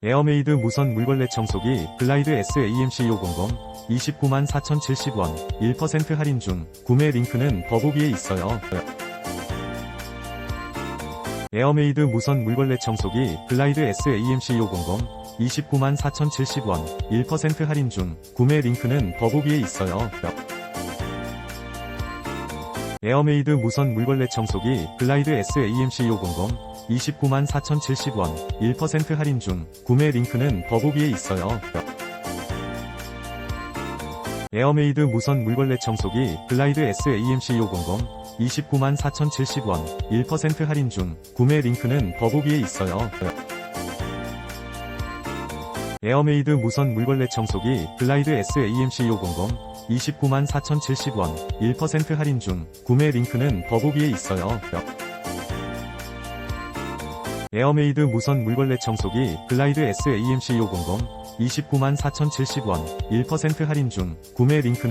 에어메이드 무선 물걸레 청소기 글라이드 SAMC500 29만 4,070원 1% 할인 중 구매 링크는 더보기에 있어요. 에어메이드 무선 물걸레 청소기 글라이드 SAMC500 29만 4,070원 1% 할인 중 구매 링크는 더보기에 있어요. 에어메이드 무선 물걸레 청소기 글라이드 SAMC500 29만 4,070원 1% 할인 중 구매 링크는 더보기에 있어요. 에어메이드 무선 물걸레 청소기 글라이드 SAMC500 29만 4,070원 1% 할인 중 구매 링크는 더보기에 있어요. 에어메이드 무선 물걸레 청소기 글라이드 SAMC500 29만 4,070원 1% 할인 중 구매 링크는 더보기에 있어요. 에어메이드 무선 물걸레 청소기 글라이드 SAMC500 29만 4,070원 1% 할인 중 구매 링크는